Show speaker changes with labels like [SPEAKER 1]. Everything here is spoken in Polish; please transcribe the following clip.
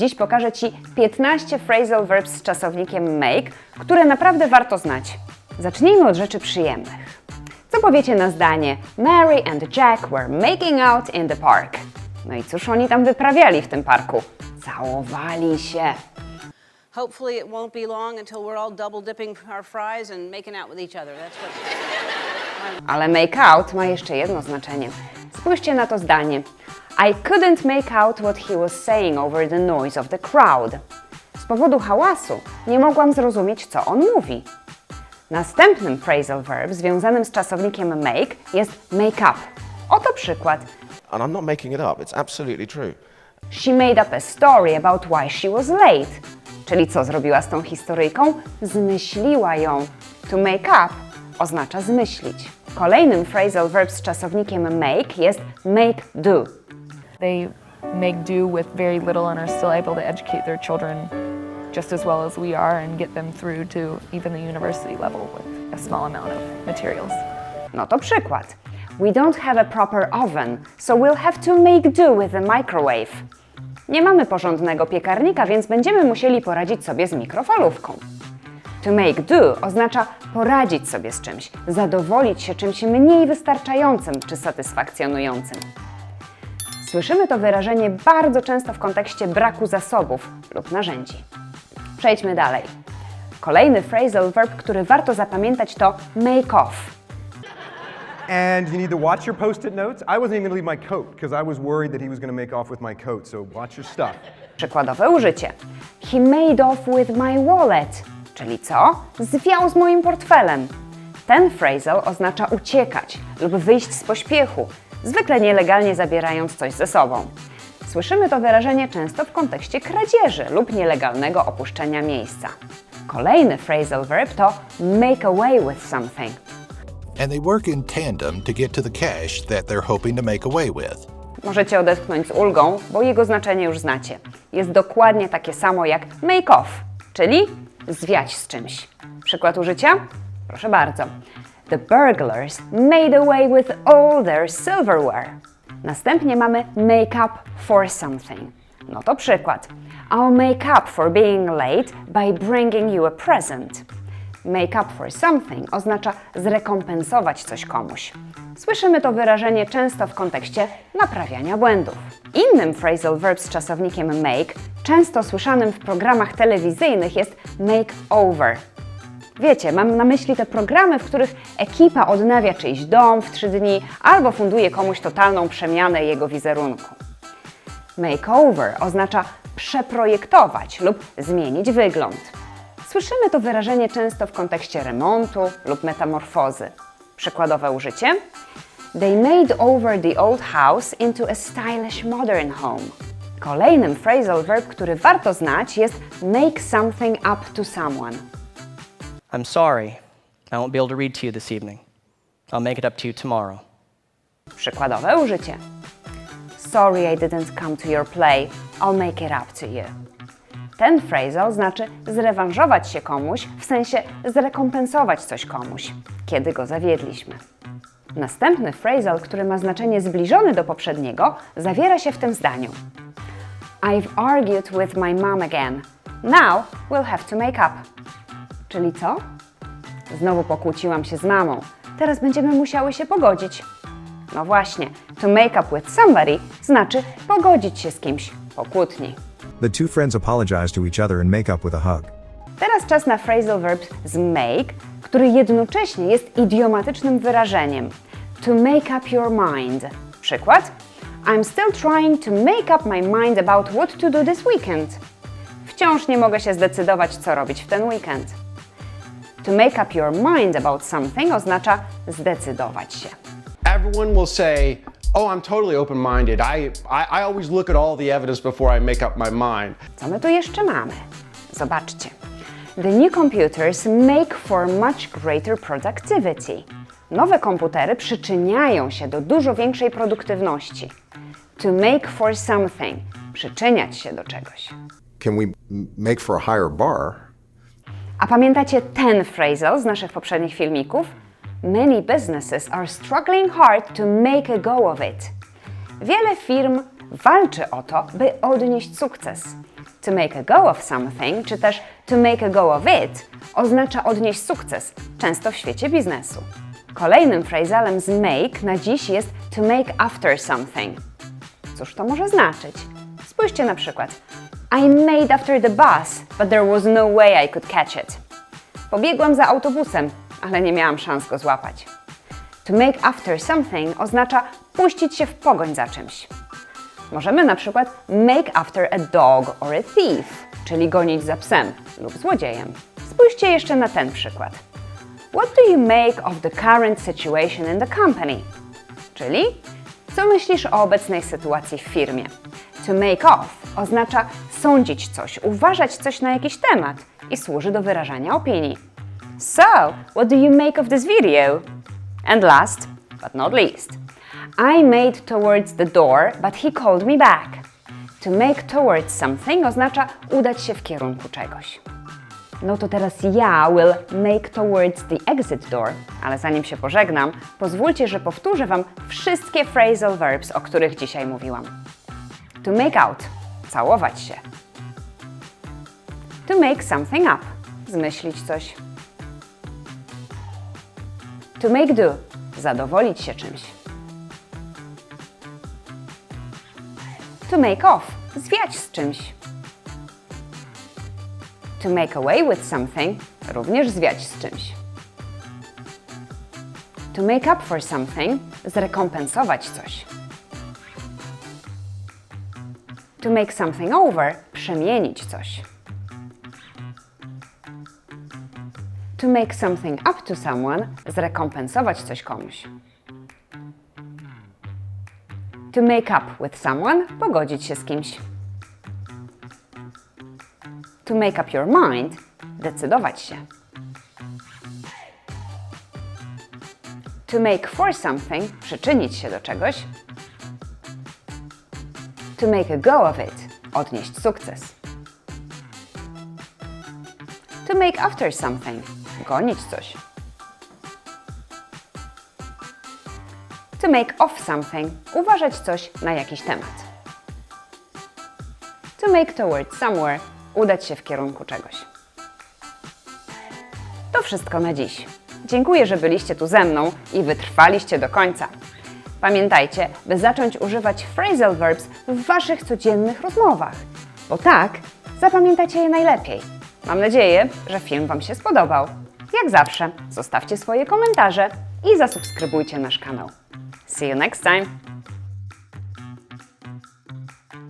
[SPEAKER 1] Dziś pokażę Ci 15 phrasal verbs z czasownikiem make, które naprawdę warto znać. Zacznijmy od rzeczy przyjemnych. Co powiecie na zdanie Mary and Jack were making out in the park? No i cóż oni tam wyprawiali w tym parku? Całowali się.
[SPEAKER 2] Hopefully, it won't be long until we're all double dipping our fries and making out with each other. That's what.
[SPEAKER 1] Ale make out ma jeszcze jedno znaczenie. Spójrzcie na to zdanie. I couldn't make out what he was saying over the noise of the crowd. Z powodu hałasu nie mogłam zrozumieć, co on mówi. Następnym phrasal verb związanym z czasownikiem make jest make up. Oto przykład.
[SPEAKER 3] And I'm not making it up, it's absolutely true.
[SPEAKER 1] She made up a story about why she was late. Czyli co zrobiła z tą historyjką? Zmyśliła ją. To make up oznacza zmyślić. Kolejnym phrasal verb z czasownikiem make jest make do.
[SPEAKER 4] They make do with very little and are still able to educate their children just as well as we are and get them through to even the university level with a small amount of materials.
[SPEAKER 1] No to przykład. We don't have a proper oven, so we'll have to make do with the microwave. Nie mamy porządnego piekarnika, więc będziemy musieli poradzić sobie z mikrofalówką. To make do oznacza poradzić sobie z czymś, zadowolić się czymś mniej wystarczającym czy satysfakcjonującym. Słyszymy to wyrażenie bardzo często w kontekście braku zasobów lub narzędzi. Przejdźmy dalej. Kolejny phrasal verb, który warto zapamiętać to make off.
[SPEAKER 5] And you need to watch your post-it notes. I wasn't even gonna leave my coat because I was worried that he was gonna make off with my coat. So watch your stuff.
[SPEAKER 1] Przykładowe użycie. He made off with my wallet. Czyli co? Zwiał z moim portfelem. Ten phrasal oznacza uciekać lub wyjść z pośpiechu, zwykle nielegalnie zabierając coś ze sobą. Słyszymy to wyrażenie często w kontekście kradzieży lub nielegalnego opuszczenia miejsca. Kolejny phrasal verb to make away with something.
[SPEAKER 6] and they work in tandem to get to the cash that they're hoping to make away with.
[SPEAKER 1] Możecie odetchnąć z ulgą, bo jego znaczenie już znacie. Jest dokładnie takie samo jak make off, czyli zwiać z czymś. Przykład użycia? Proszę bardzo. The burglars made away with all their silverware. Następnie mamy make up for something. No to przykład. I'll make up for being late by bringing you a present. Make up for something oznacza zrekompensować coś komuś. Słyszymy to wyrażenie często w kontekście naprawiania błędów. Innym phrasal verb z czasownikiem make, często słyszanym w programach telewizyjnych jest make over. Wiecie, mam na myśli te programy, w których ekipa odnawia czyjś dom w trzy dni albo funduje komuś totalną przemianę jego wizerunku. Makeover oznacza przeprojektować lub zmienić wygląd. Słyszymy to wyrażenie często w kontekście remontu lub metamorfozy. Przykładowe użycie: They made over the old house into a stylish modern home. Kolejnym phrasal verb, który warto znać jest make something up to someone.
[SPEAKER 7] I'm sorry. I won't be able to read to you this evening. I'll make it up to you tomorrow.
[SPEAKER 1] Przykładowe użycie. Sorry I didn't come to your play. I'll make it up to you. Ten phrasal znaczy zrewanżować się komuś, w sensie zrekompensować coś komuś, kiedy go zawiedliśmy. Następny phrasal, który ma znaczenie zbliżone do poprzedniego, zawiera się w tym zdaniu. I've argued with my mom again. Now we'll have to make up. Czyli co? Znowu pokłóciłam się z mamą. Teraz będziemy musiały się pogodzić. No właśnie, to make up with somebody znaczy pogodzić się z kimś po kłótni.
[SPEAKER 8] The two friends apologize to each other and make up with a hug.
[SPEAKER 1] Teraz czas na phrasal verb z make, który jednocześnie jest idiomatycznym wyrażeniem. To make up your mind. Przykład? I'm still trying to make up my mind about what to do this weekend. Wciąż nie mogę się zdecydować, co robić w ten weekend. To make up your mind about something oznacza zdecydować się.
[SPEAKER 9] everyone will say, "Oh, I'm totally open-minded. I, I I always look at all the evidence before I make up my mind."
[SPEAKER 1] Co my tu jeszcze mamy? Zobaczcie. The new computers make for much greater productivity. Nowe komputery przyczyniają się do dużo większej produktywności. To make for something. Przyczyniać się do czegoś.
[SPEAKER 3] Can we make for a higher bar?
[SPEAKER 1] A pamiętacie ten phrasal z naszych poprzednich filmików? Many businesses are struggling hard to make a go of it. Wiele firm walczy o to, by odnieść sukces. To make a go of something, czy też to make a go of it, oznacza odnieść sukces, często w świecie biznesu. Kolejnym phrasalem z make na dziś jest to make after something. Cóż to może znaczyć? Spójrzcie na przykład. I made after the bus, but there was no way I could catch it. Pobiegłam za autobusem, ale nie miałam szans go złapać. To make after something oznacza puścić się w pogoń za czymś. Możemy na przykład make after a dog or a thief, czyli gonić za psem lub złodziejem. Spójrzcie jeszcze na ten przykład. What do you make of the current situation in the company? Czyli co myślisz o obecnej sytuacji w firmie? To make of oznacza sądzić coś, uważać coś na jakiś temat i służy do wyrażania opinii. So, what do you make of this video? And last, but not least, I made towards the door, but he called me back. To make towards something oznacza udać się w kierunku czegoś. No to teraz ja will make towards the exit door, ale zanim się pożegnam, pozwólcie, że powtórzę Wam wszystkie phrasal verbs, o których dzisiaj mówiłam. To make out całować się. To make something up zmyślić coś. To make do zadowolić się czymś. To make off zwiać z czymś. To make away with something również zwiać z czymś. To make up for something zrekompensować coś. To make something over przemienić coś. To make something up to someone zrekompensować coś komuś. To make up with someone pogodzić się z kimś. To make up your mind decydować się. To make for something przyczynić się do czegoś. To make a go of it odnieść sukces. To make after something gonić coś. To make off something uważać coś na jakiś temat. To make towards somewhere udać się w kierunku czegoś. To wszystko na dziś. Dziękuję, że byliście tu ze mną i wytrwaliście do końca. Pamiętajcie, by zacząć używać phrasal verbs w waszych codziennych rozmowach, bo tak zapamiętacie je najlepiej. Mam nadzieję, że film Wam się spodobał. Jak zawsze, zostawcie swoje komentarze i zasubskrybujcie nasz kanał. See you next time!